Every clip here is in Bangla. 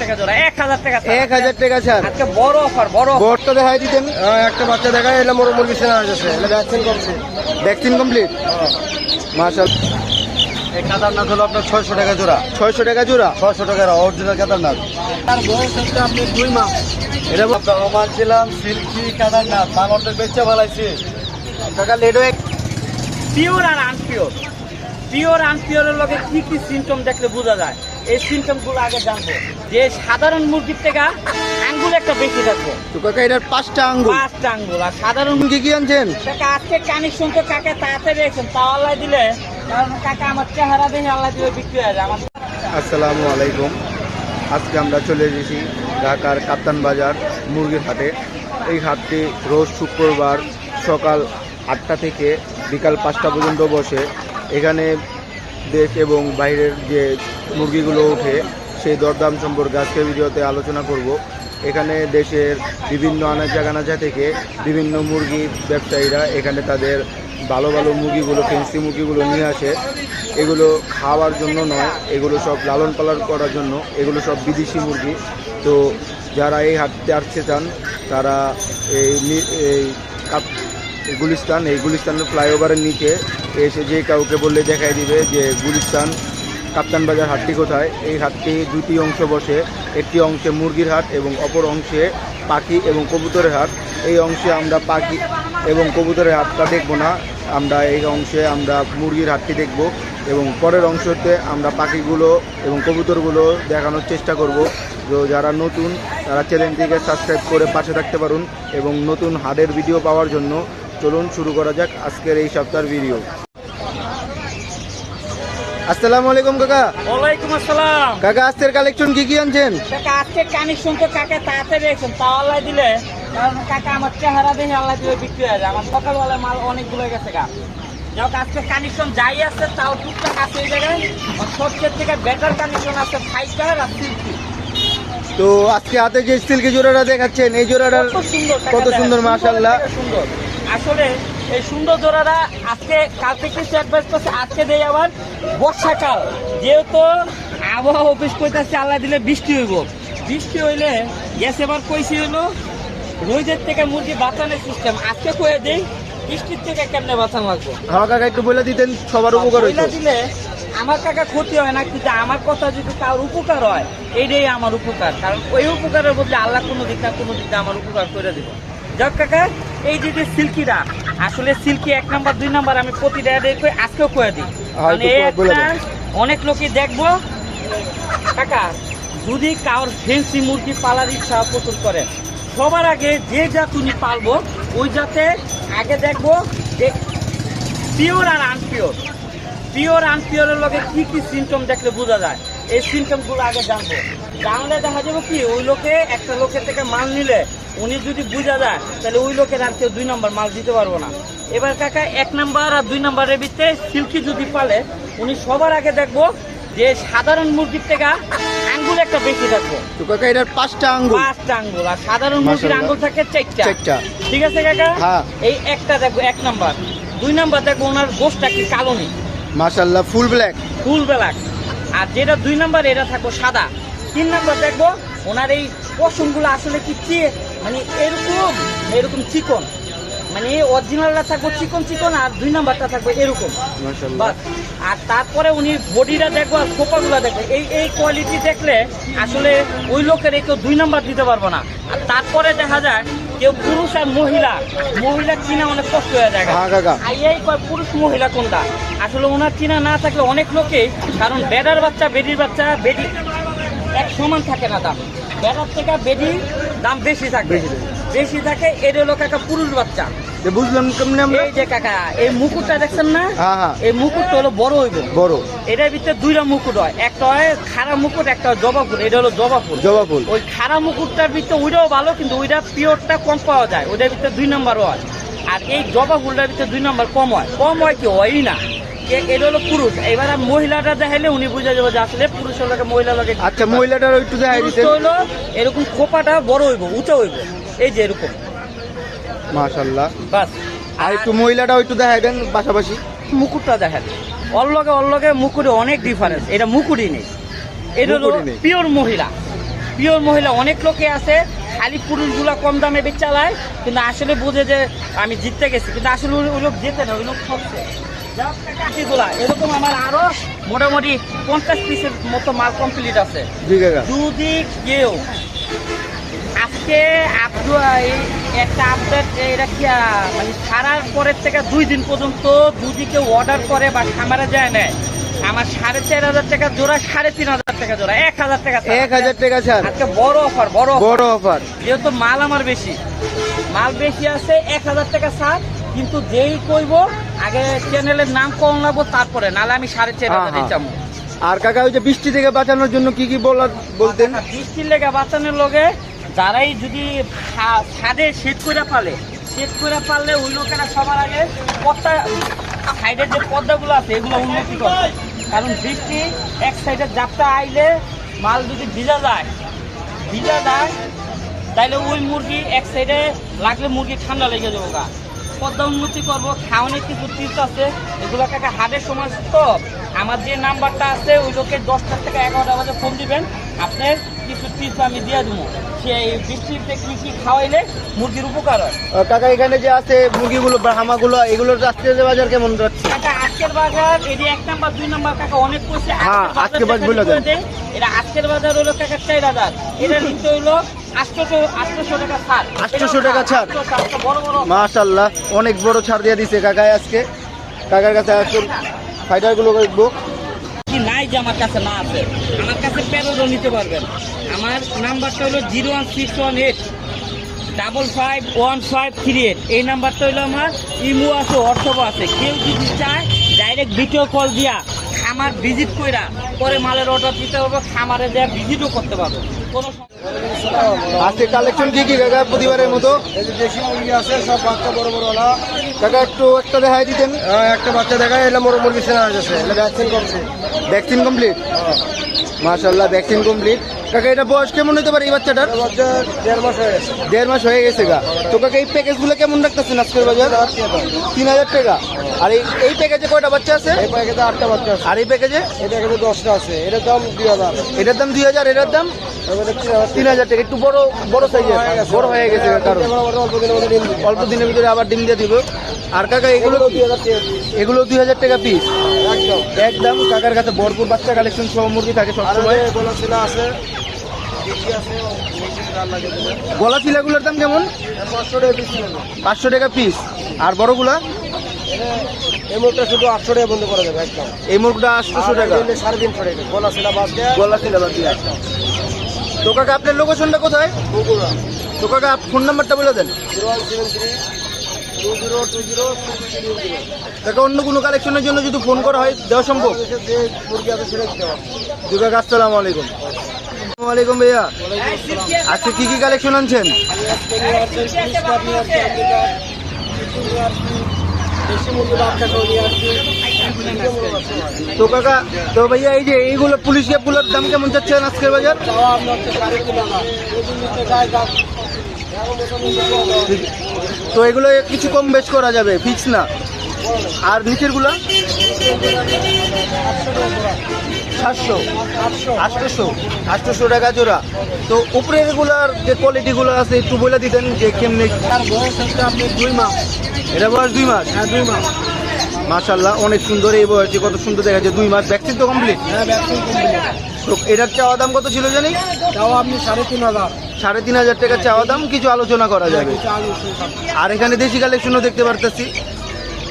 টাকা জোড়া এক হাজার টাকা আজকে বড় অফার বড় দেখাই দিতেন একটা বাচ্চা দেখায় এলে মোর মুরগি সেনা হয়ে গেছে ভ্যাকসিন করছে। ভ্যাকসিন কমপ্লিট মাশাল এই কেদারনাথ হলো আপনার ছয়শো টাকা জোড়া। ছয়শো টাকা জোড়া? ছয়শো টাকা অরিজিনাল কেদারনাথ। তার বয়স হচ্ছে আপনি দুই মাস। এটা আপনার রোমান ছিলাম সিল্কি কেদারনাথ বাংলাদেশ বেচে ভালাইছি কাকা লেডো এক পিওর আর আনপিওর পিওর আনপিওরের লগে কি কি সিমটম দেখলে বোঝা যায়? এই সিমটমগুলো আগে জানব। যে সাধারণ মুরগির থেকে আঙ্গুল একটা বেশি থাকবে তো কাকা এটার পাঁচটা আঙ্গুল। পাঁচটা আঙ্গুল আর সাধারণ মুরগি কি আনছেন? কাকা আজকে কানেকশন তো কাকা তাড়াতাড়ি রেখেছেন তাও আল্লাহ দিলে। কারণ কাকা আমার চেহারা দেখে আল্লাহ দিলে বিক্রি হয়ে যায়। আমার আসসালামু আলাইকুম। আজকে আমরা চলে এসেছি ঢাকার কাপ্তান বাজার মুরগির হাটে। এই হাটটি রোজ শুক্রবার সকাল আটটা থেকে বিকাল পাঁচটা পর্যন্ত বসে। এখানে দেশ এবং বাইরের যে মুরগিগুলো ওঠে সেই দরদাম সম্পর্কে আজকের ভিডিওতে আলোচনা করব। এখানে দেশের বিভিন্ন আনাচা কানাচা থেকে বিভিন্ন মুরগি ব্যবসায়ীরা এখানে তাদের ভালো ভালো মুরগিগুলো ফেন্সি মুরগিগুলো নিয়ে আসে। এগুলো খাওয়ার জন্য নয়, এগুলো সব লালন পালন করার জন্য, এগুলো সব বিদেশি মুরগি। তো যারা এই হাটতে আসতে চান, তারা এই গুলিস্তান, এই গুলিস্তানের ফ্লাইওভারের নিচে এসে যে কাউকে বললে দেখাই দিবে যে গুলিস্তান কাপ্তান বাজার হাটটি কোথায়? এই হাটটি দুটি অংশ বসে, একটি অংশে মুরগির হাট এবং অপর অংশে পাখি এবং কবুতরের হাট। এই অংশে আমরা পাখি এবং কবুতরের হাটটা দেখব না। আমরা এই অংশে আমরা মুরগির হাটটি দেখব এবং পরের অংশতে আমরা পাখিগুলো এবং কবুতরগুলো দেখানোর চেষ্টা করব। তো যারা নতুন, তারা চ্যানেলটিকে সাবস্ক্রাইব করে পাশে থাকতে পারুন এবং নতুন হাটের ভিডিও পাওয়ার জন্য চলুন শুরু করা যাক আজকের এই সপ্তাহের ভিডিও। আসসালামু আলাইকুম কাকা। ওয়ালাইকুম আসসালাম। কাকা আজকের কালেকশন কি কি আনছেন? কাকা আজকে কানেকশন তো কাকে তাড়াতাড়ি রেখেছেন তাও আল্লাহ দিলে। কারণ কাকা আমার চেহারা দেখে আল্লাহ দিলে বিক্রি হয়ে যায়। আমার সকালবেলা মাল অনেকগুলো গেছে যাক আজকে কানেকশন যাই আছে তাও টুকটাক আছে এই জায়গায়। আর সবচেয়ে থেকে বেটার কানেকশন আছে ফাইটার আর সিল্কি তো আজকে হাতে যে সিল্কি জোড়াটা দেখাচ্ছেন এই জোড়াটার কত সুন্দর মাশাআল্লাহ। সুন্দর আসলে এই সুন্দর জোড়াটা আজকে কাল থেকে করছে আজকে দেই আবার বর্ষাকাল। যেহেতু আবহাওয়া অফিস করতেছে আল্লাহ দিলে বৃষ্টি হইব। বৃষ্টি হইলে গ্যাস এবার কইছি হইল রোদের থেকে মুরগি বাঁচানোর সিস্টেম আজকে কয়ে দিই বৃষ্টির থেকে কেমনে বাঁচানো লাগবে? হ্যাঁ কাকা একটু বলে দিতেন সবার উপকার হইতো। দিলে আমার কাকা ক্ষতি হয় না কিন্তু আমার কথা যদি কার উপকার হয় এইটাই আমার উপকার। কারণ ওই উপকারের বদলে আল্লাহ কোনো দিক না কোনো দিক আমার উপকার করে দিব। যাক কাকা এই যে সিল্কিরা আসলে সিল্কি এক নাম্বার দুই নাম্বার আমি প্রতিটা দেখে আজকেও কয়ে দিই। হ্যাঁ, মানে অনেক লোকই দেখব। কাকা যদি কারোর ফেন্সি মুরগি পালার ইচ্ছা প্রচুর করে সবার আগে যে জাত উনি পালবো ওই জাতে আগে দেখব যে পিওর আর আনপিওর পিওর আনপিওরের লগে কি কি সিমটম দেখলে বোঝা যায়। এই সিমটমগুলো আগে জানব। জানলে দেখা যাবে কি ওই লোকে একটা লোকের থেকে মাল নিলে উনি যদি বুঝা যায় তাহলে ওই লোকের আর কেউ দুই নম্বর মাল দিতে পারব না। এবার কাকা এক নাম্বার আর দুই নাম্বারের ভিতরে সিল্কি যদি পালে উনি সবার আগে দেখব যে সাধারণ মুরগির থেকে আঙ্গুল একটা বেশি থাকব তো কাকা এটার পাঁচটা আঙ্গুল। পাঁচটা আঙ্গুল আর সাধারণ মুরগির। আঙ্গুল থাকে চারটা। চারটা। ঠিক আছে কাকা? হ্যাঁ। এই একটা দেখব এক নাম্বার। দুই নাম্বার দেখব ওনার গোষ্ঠটা কি কালো নেই। মাশাল্লাহ ফুল ব্ল্যাক। Full black. আর যেটা দুই নাম্বার এটা থাকব সাদা। তিন নাম্বার দেখব। ওনার এই পশমগুলো আসলে কি মানে এরকম এরকম চিকন। মানে অরিজিনালটা থাকব চিকন চিকন আর দুই নাম্বারটা থাকবে এরকম। আর তারপরে উনি বডিটা দেখব আর খোপাগুলো দেখব। এই এই কোয়ালিটি দেখলে আসলে ওই লোকের এই কেউ দুই নাম্বার দিতে পারব না। আর তারপরে দেখা যায় কেউ পুরুষ আর মহিলা। মহিলা চিনা অনেক কষ্ট হয়ে যায়। হ্যাঁ আইয়াই কয় পুরুষ মহিলা কোনটা? আসলে ওনার চিনা না থাকলে অনেক লোকে কারণ বেড়ার বাচ্চা বেডির বাচ্চা বেডি এক সমান থাকে না দাম। বেড়ার থেকে বেডি দাম বেশি থাকে। বেশি থাকে। বেশি এটা হলো কাকা পুরুষ বাচ্চা। যে বুঝলাম কেমনে আমরা? এই যে কাকা এই মুকুটটা দেখছেন না? হ্যাঁ হ্যাঁ। এই মুকুটটা হলো বড় হইব। বড়। এটার ভিতরে দুইটা মুকুট হয়। একটা হয় খাড়া মুকুট একটা হয় জবা ফুল। এটা হলো জবা ফুল। জবা ফুল। ওই খাড়া মুকুটটার ভিতরে ওইটাও ভালো কিন্তু ওইটা পিওরটা কম পাওয়া যায়। ওইটার ভিতরে দুই নাম্বার হয়। আর এই জবা ফুলটার ভিতরে দুই নাম্বার কম হয়। কম হয় কি হয়ই না? এটা হলো পুরুষ। এবার মহিলাটা দেখাইলে উনি বুঝে যাবে যে আসলে মহিলা লাগে আচ্ছা মহিলাটার একটু দেখাই দিতেন। হইল এরকম খোপাটা বড় হইব উঁচা হইব। এই যে এরকম। মাশাল্লাহ। বাস। আর একটু মহিলাটাও একটু দেখাই দেন পাশাপাশি। মুকুটটা দেখেন। অল্লগে অল্লগে মুকুটে অনেক ডিফারেন্স এটা মুকুটই নেই। এটা হলো পিওর মহিলা। পিওর মহিলা। অনেক লোকে আছে খালি পুরুষগুলা কম দামে চালায় কিন্তু আসলে বোঝে যে আমি জিততে গেছি। কিন্তু আসলে ওই ওই লোক জেতে না ওই লোক ঠকছে। যাক এরকম আমার আরও মোটামুটি পঞ্চাশ পিসের মতো মাল কমপ্লিট আছে। যদি কেউ আজকে একটা আপডেট এটা কি মানে পরের থেকে দুই দিন পর্যন্ত যদি কেউ অর্ডার করে বা খামারে যায় নেয় আমার সাড়ে চার হাজার টাকা জোড়া সাড়ে তিন হাজার টাকা জোড়া এক হাজার টাকা। এক হাজার টাকা ছাড়। আজকে বড় অফার বড় বড় অফার যেহেতু মাল আমার বেশি মাল বেশি আছে এক হাজার টাকা ছাড়। কিন্তু যেই কইব আগে চ্যানেলের নাম কম লাগবো তারপরে। নাহলে আমি সাড়ে চার হাজার। চামো আর কাকা ওই যে বৃষ্টি থেকে বাঁচানোর জন্য কি কি বলার বলতেন? বৃষ্টির লেগে বাঁচানোর লগে যারাই যদি ছাদে শেড করে পালে শেড করে পারলে ওই লোকেরা সবার আগে পদ্মা সাইডের যে পদ্মাগুলো আছে এগুলো উন্নতি করে কারণ বৃষ্টি এক সাইডে যাত্রা আইলে মাল যদি ভিজা যায় ভিজা যায় তাইলে ওই মুরগি এক সাইডে লাগলে মুরগি ঠান্ডা লেগে যাব গা। পদ্মা উন্নতি করব খাওয়ানোর কিছু টিপস আছে। এগুলো একটা হাটের সময় তো আমার যে নাম্বারটা আছে ওই লোকে দশটা থেকে এগারোটা বাজে ফোন দিবেন। আপনার কিছু টিপস আমি দিয়ে দেবো। সেই বৃষ্টিতে কি কি খাওয়াইলে মুরগির উপকার হয়? কাকা এখানে যে আছে মুরগিগুলো হামাগুলো এগুলোর আজকে বাজার কেমন যাচ্ছে? কাকা আজকের বাজার এটি এক নাম্বার দুই নাম্বার কাকা অনেক কইছে হ্যাঁ, আজকের বাজার বলে দেন। এটা আজকের বাজার হলো কাকা চার হাজার। এটা নিতে আটশোশো আটশোশো টাকা ছাড়। 800 টাকা আটশো টাকা বড় বড়। মাশাল্লাহ অনেক বড় ছাড় দিয়ে দিছে কাকায় আজকে। কাকার কাছে এখন ফাইটারগুলো দেখব। নাই যে আমার কাছে না আছে। আমার কাছে প্যারোডও নিতে পারবেন। আমার নাম্বারটা হলো zero one six one eight double five one five three eight. এই নাম্বারটা হলো আমার ইমো আছে হোয়াটসঅ্যাপও আছে। কেউ যদি চায় ডাইরেক্ট ভিডিও কল দিয়া খামার ভিজিট কইরা পরে মালের অর্ডার দিতে হবে খামারে দেয়া ভিজিটও করতে পারব। কোনো সমস্যা আজকে কালেকশন কি কি কাকা প্রতিবারের মতো? এই যে দেশি মুরগি আছে সব বাচ্চা বড় বড় ওলা। কাকা একটু একটা দেখাই দিতেন। হ্যাঁ, একটা বাচ্চা দেখায় এলে মোর মুরগি সেনা হয়ে গেছে। এটা ভ্যাকসিন করছে ভ্যাকসিন কমপ্লিট মাশাল্লাহ ভ্যাকসিন কমপ্লিট কাকা এটা বয়স কেমন হতে পারে এই বাচ্চাটার? দেড় মাস হয়ে গেছে। দেড় মাস হয়ে গেছে গা। তো কাকা এই প্যাকেজগুলো কেমন রাখতেছেন আজকের বাজার? তিন হাজার টাকা। আর এই এই প্যাকেজে কয়টা বাচ্চা আছে? এই প্যাকেটে আটটা বাচ্চা আছে। আর এই প্যাকেজে? এই প্যাকেটে দশটা আছে। এটার দাম দুই হাজার। এটার দাম দুই হাজার এটার দাম তিন হাজার। টাকা। একটু বড় বড় সাইজের বড় হয়ে গেছে কারণ। অল্প দিনের ভিতরে আবার ডিম দিয়ে দিব। আর কাকা এগুলো এগুলো দুই হাজার টাকা। পিস একদম। একদম কাকার কাছে ভরপুর বাচ্চা কালেকশন সব মুরগি থাকে সবসময়। আছে দিলে গলা চিলাগুলোর দাম কেমন? পাঁচশো টাকা পিস আর বড়গুলা? এই শুধু আটশো টাকা বন্ধ করা যাবে একদম। এই মুরগটা আটশোশো টাকা। সাড়ে তিনশো টাকা গলা বাস দেয়া। গলা চিলা বাদ দিয়ে। তো কাকা আপনার লোকেশনটা কোথায়? বগুড়া। তো কাকা ফোন নাম্বারটা বলে দেন। জিরো ওয়ান সেভেন থ্রি কাকা অন্য কোনো কালেকশনের জন্য যদি ফোন করা হয়, দেওয়া সম্ভব? দুর্গা আসসালামু আলাইকুম। আসসালামু আলাইকুম ভাইয়া। আজকে কি কি কালেকশন আনছেন? তো কাকা, তো ভাইয়া, এই যে এইগুলো পুলিশ গ্যাপগুলোর দাম কেমন যাচ্ছেন আজকের বাজার? তো এগুলো কিছু কম বেশ করা যাবে ফিক্স না। আর নিচেরগুলা সাতশো। আটশোশো। আটশোশো টাকা জোড়া। তো উপরেরগুলার যে কোয়ালিটি গুলো আছে একটু বলে দিতেন যে কেমনি তার বয়স হচ্ছে আপনি দুই মাস। এটা বয়স দুই মাস? হ্যাঁ দুই মাস। মাশাল্লাহ অনেক সুন্দর এই বয়সে কত সুন্দর দেখা যায় দুই মাস ভ্যাকসিন তো কমপ্লিট হ্যাঁ ভ্যাকসিন কমপ্লিট তো এটার চাওয়া দাম কত ছিল জানি? চাওয়া আপনি সাড়ে তিন হাজার। সাড়ে তিন হাজার টাকা চাওয়া দাম কিছু আলোচনা করা যাবে। আর এখানে দেশি কালেকশনও দেখতে পারতেছি।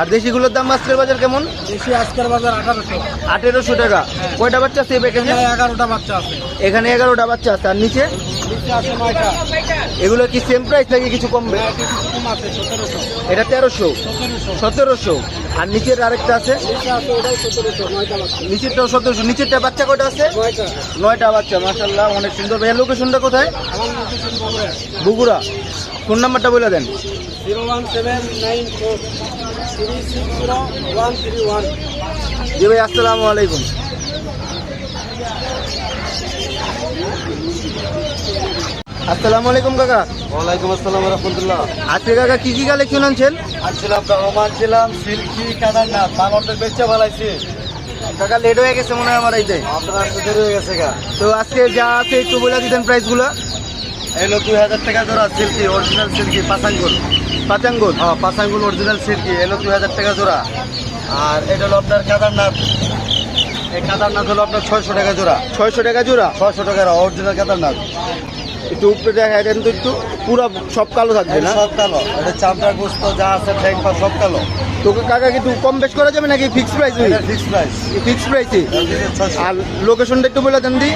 আর দেশিগুলোর দাম আজকের বাজার কেমন? দেশি আজকের বাজার আঠারোশো। আঠেরোশো টাকা। কয়টা বাচ্চা আছে এখানে? এগারোটা বাচ্চা আছে। এখানে এগারোটা বাচ্চা আছে। আর নিচে? এগুলো কি সেম প্রাইস নাকি কিছু কমবে? এটা তেরোশো। সতেরোশো। আর নিচের আরেকটা আছে। নিচেরটাও সতেরোশো, নিচেরটা বাচ্চা কটা আছে? নয়টা বাচ্চা মাসাল্লাহ অনেক সুন্দর। ভাইয়া লোকেশনটা কোথায়? বগুড়া। ফোন নাম্বারটা বলে দেন। Zero one seven nine four three six zero one three one জি ভাই, আসসালামু আলাইকুম। আসসালামু আলাইকুম কাকা। ওয়ালাইকুম আসসালাম রহমতুল্লাহ। আজকে কাকা কি কি কালেকশন আনছেন? আনছিলাম রহমান ছিলাম সিল্কি কেদারনাথ মাল অর্ধেক বেচে ফেলাইছি কাকা লেট হয়ে গেছে মনে হয় আমার এইতে। আপনার আসতে দেরি হয়ে গেছে গা তো আজকে যা আছে একটু বলে দিতেন প্রাইসগুলো এলো দুই হাজার টাকা জোড়া সিল্কি অরিজিনাল সিল্কি পাসাঙ্গুল পাচাঙ্গুল? হ্যাঁ পাসাঙ্গুল অরিজিনাল সিল্কি এলো দুই হাজার টাকা জোড়া। আর এটা হলো আপনার কেদারনাথ। এই কেদারনাথ হলো আপনার ছয়শো টাকা জোড়া। ছয়শো টাকা জোড়া? ছয়শো টাকা অরিজিনাল কেদারনাথ। একটু উপরে দেখা দেন তো একটু পুরো সব কালো থাকবে না? সব কালো। এটা চামড়া গোস্ত যা আছে ঠ্যাং পা সব কালো। তোকে কাকা কিন্তু কম বেশ করা যাবে নাকি fix price fix price fix প্রাইসে আর লোকেশনটা একটু বলে দেন দি।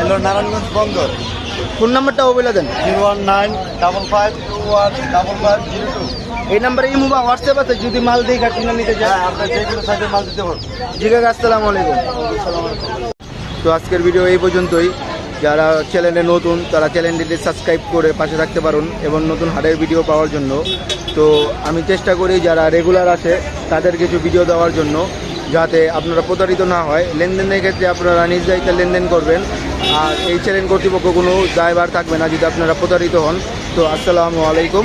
এলো নারায়ণগঞ্জ বন্দর। ফোন নাম্বারটাও বলে দেন। Zero one nine double five two one double five zero two. এই নাম্বারে এই মোবাইল হোয়াটসঅ্যাপ আছে যদি মাল দিয়ে না নিতে হ্যাঁ চান আপনার যেগুলো সাইডে মাল দিতে পারব জি কাকা আসসালামু আলাইকুম। তো আজকের ভিডিও এই পর্যন্তই। যারা চ্যানেলে নতুন, তারা চ্যানেলটিতে সাবস্ক্রাইব করে পাশে থাকতে পারুন এবং নতুন হাটের ভিডিও পাওয়ার জন্য। তো আমি চেষ্টা করি যারা রেগুলার আসে, তাদের কিছু ভিডিও দেওয়ার জন্য, যাতে আপনারা প্রতারিত না হয়। লেনদেনের ক্ষেত্রে আপনারা নিজ দায়িত্বে লেনদেন করবেন। আর এই চ্যানেল কর্তৃপক্ষ কোনো দায়ভার থাকবে না যদি আপনারা প্রতারিত হন। তো আসসালামু আলাইকুম।